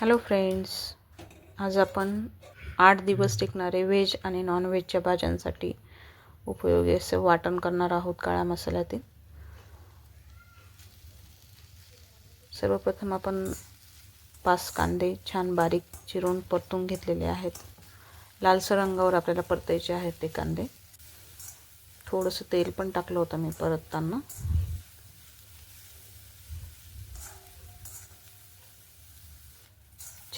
Hello friends आज आपण आठ दिवस टिकणारे व्हेज आणि नॉनव्हेजच्या भाज्यांसाठी उपयोगी असं वाटण करणार आहोत काळ्या मसाल्यातील. सर्वप्रथम आपण पाच कांदे छान बारीक चिरून परतून घेतलेले आहेत. लालसर रंगावर आपल्याला परतायचे आहेत ते कांदे. थोडंसं तेल पण टाकलं होतं मी परतताना.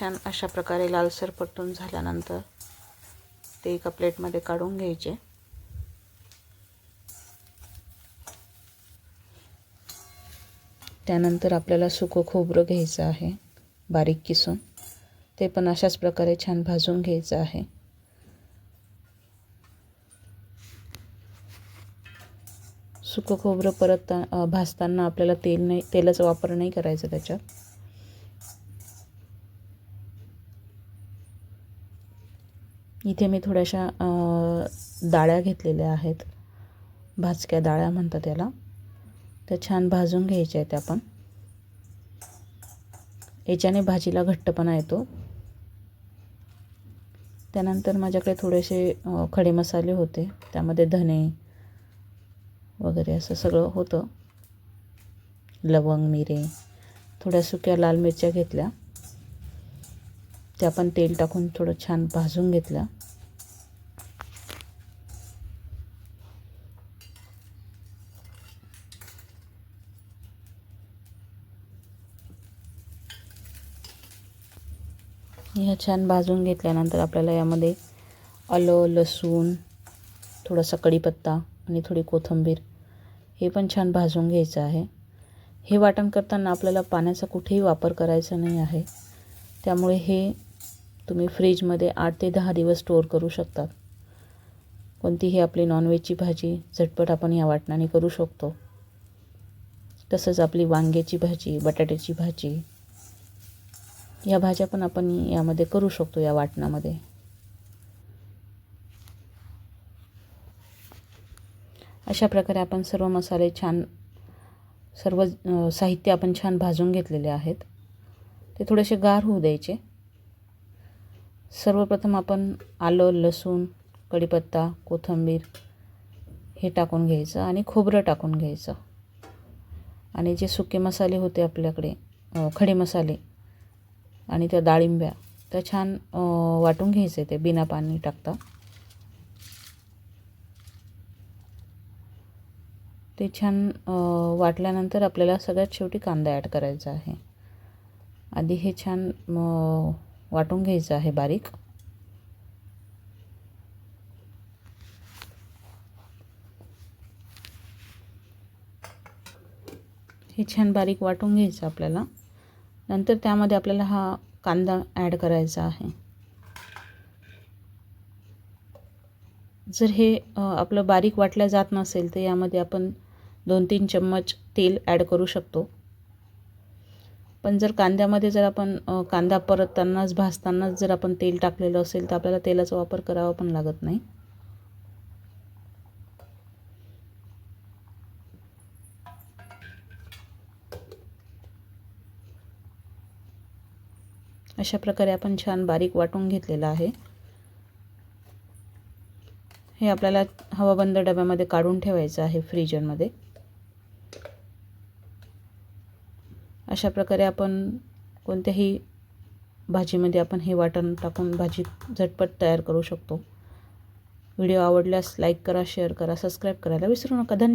छान अशा प्रकारे लालसर परतून झाल्यानंतर ते एका प्लेटमध्ये काढून घ्यायचे. त्यानंतर आपल्याला सुकं खोबरं घ्यायचं आहे बारीक किसून. ते पण अशाच प्रकारे छान भाजून घ्यायचं आहे. सुकं खोबरं परत भाजताना आपल्याला तेल नाही तेलाचा वापर नाही करायचा त्याच्यात. इथे मी थोड्याशा डाळ्या घेतलेल्या आहेत. भाजक्या डाळ्या म्हणतात त्याला त्या छान भाजून घ्यायच्या आहेत आपण. याच्याने भाजीला घट्टपणा येतो. त्यानंतर माझ्याकडे थोडेसे खडे मसाले होते. त्यामध्ये धने वगैरे असं सगळं होतं. लवंग मिरे थोड्या सुक्या लाल मिरच्या घेतल्या. त्या पण तेल टाकून थोडं छान भाजून घेतल्या ह्या छान भाजून घेतल्यानंतर आपल्याला यामध्ये आलं लसूण थोडासा कढीपत्ता आणि थोडी कोथिंबीर हे पण छान भाजून घ्यायचं आहे. हे वाटण करताना आपल्याला पाण्याचा कुठेही वापर करायचा नाही आहे. त्यामुळे हे तुम्ही फ्रीजमध्ये आठ ते दहा दिवस स्टोअर करू शकतात कोणतीही आपली नॉनव्हेजची भाजी झटपट आपण या वाटणाने करू शकतो. तसंच आपली वांग्याची भाजी बटाट्याची भाजी या भाज्या पण आपण यामध्ये करू शकतो या वाटणामध्ये. अशा प्रकारे आपण सर्व मसाले छान सर्व साहित्य आपण छान भाजून घेतलेले आहेत. ते थोडेसे गार होऊ द्यायचे. सर्वप्रथम आपण आलं लसूण कढीपत्ता कोथिंबीर हे टाकून घ्यायचं आणि खोबरं टाकून घ्यायचं. आणि जे सुके मसाले होते आपल्याकडे खडे मसाले आणि त्या डाळिंब्या त्या छान वाटून घ्यायचे ते बिना पाणी टाकता. ते छान वाटल्यानंतर आपल्याला सगळ्यात शेवटी कांदा ॲड करायचा आहे. आधी हे छान वाटून घ्यायचं आहे बारीक. हे छान बारीक वाटून घ्यायचं आपल्याला. नंतर त्यामध्ये आपल्याला हा कांदा ॲड करायचा आहे. जर हे आपलं बारीक वाटलं जात नसेल तर यामध्ये आपण दोन तीन चम्मच तेल ॲड करू शकतो. पण जर कांद्यामध्ये जर आपण कांदा परततानाच भाजतानाच जर आपण तेल टाकलेलं असेल तर आपल्याला तेलाचा वापर करावा पण लागत नाही. अशा प्रकारे आपण छान बारीक वाटून घेतलेलं आहे. हे आपल्याला हवाबंद डब्यामध्ये काढून ठेवायचं आहे फ्रीजरमध्ये. अशा प्रकारे आपण कोणत्याही भाजीमध्ये आपण हे वाटण टाकून भाजी झटपट तयार करू शकतो. व्हिडिओ आवडल्यास लाईक करा शेअर करा सबस्क्राईब करायला विसरू नका. धन्यवाद.